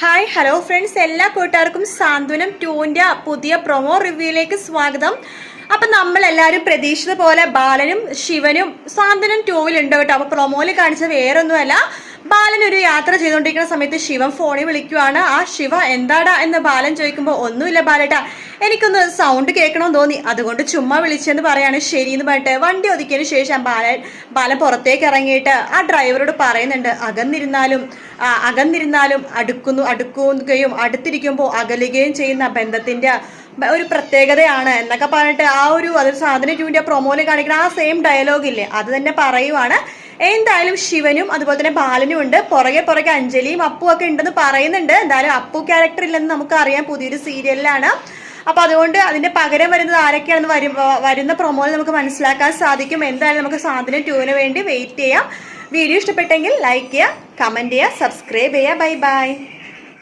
Hi hello friends എല്ലാ കൂട്ടുകാർക്കും സാന്ത്വനം ടൂവിന്റെ പുതിയ പ്രൊമോ റിവ്യൂയിലേക്ക് സ്വാഗതം. അപ്പം നമ്മളെല്ലാവരും പ്രതീക്ഷിച്ചത് പോലെ ബാലനും ശിവനും സാന്ത്വനം ടൂവിൽ ഉണ്ട് കേട്ടോ. അപ്പോൾ പ്രൊമോയിൽ കാണിച്ച വേറെ ഒന്നുമല്ല ബാലൻ ഒരു യാത്ര ചെയ്തുകൊണ്ടിരിക്കുന്ന സമയത്ത് ശിവൻ ഫോണിൽ വിളിക്കുവാണ്. ആ ശിവ എന്താടാ? എന്ന് ബാലൻ ചോദിക്കുമ്പോൾ ഒന്നുമില്ല ബാലേട്ടാ. എനിക്കൊന്ന് സൗണ്ട് കേൾക്കണമെന്ന് തോന്നി. അതുകൊണ്ട് ചുമ്മാ വിളിച്ചെന്ന് പറയാണ്. ശരി എന്ന് പറഞ്ഞിട്ട് വണ്ടി ഒതുക്കിയതിന് ശേഷം ബാലൻ ബാലൻ പുറത്തേക്ക് ഇറങ്ങിയിട്ട് ആ ഡ്രൈവറോട് പറയുന്നുണ്ട് അകന്നിരുന്നാലും അകന്നിരുന്നാലും അടുക്കുന്നു അടുക്കുകയും അടുത്തിരിക്കുമ്പോൾ അകലുകയും ചെയ്യുന്ന ബന്ധത്തിന്റെ ഒരു പ്രത്യേകതയാണ് എന്നൊക്കെ പറഞ്ഞിട്ട് ആ ഒരു അതൊരു സാധന ട്യൂണിന്റെ പ്രൊമോയിൽ കാണിക്കുന്ന ആ സെയിം ഡയലോഗ് ഇല്ലേ അത് തന്നെ പറയുവാണ്. എന്തായാലും ശിവനും അതുപോലെ തന്നെ ബാലനും ഉണ്ട്. പുറകെ പുറകെ അഞ്ജലിയും അപ്പു ഒക്കെ ഉണ്ടെന്ന് പറയുന്നുണ്ട്. എന്തായാലും അപ്പു ക്യാരക്ടർ ഇല്ലെന്ന് നമുക്ക് അറിയാം. പുതിയൊരു സീരിയലിലാണ് അപ്പൊ അതുകൊണ്ട് അതിന്റെ പകരം വരുന്നത് ആരൊക്കെയാണെന്ന് വരും വരുന്ന പ്രൊമോയിൽ നമുക്ക് മനസ്സിലാക്കാൻ സാധിക്കും. എന്തായാലും നമുക്ക് സാധനം ടൂവിന് വേണ്ടി വെയിറ്റ് ചെയ്യാം. വീഡിയോ ഇഷ്ടപ്പെട്ടെങ്കിൽ ലൈക്ക് ചെയ്യുക കമന്റ് ചെയ്യുക സബ്സ്ക്രൈബ് ചെയ്യുക. Bye bye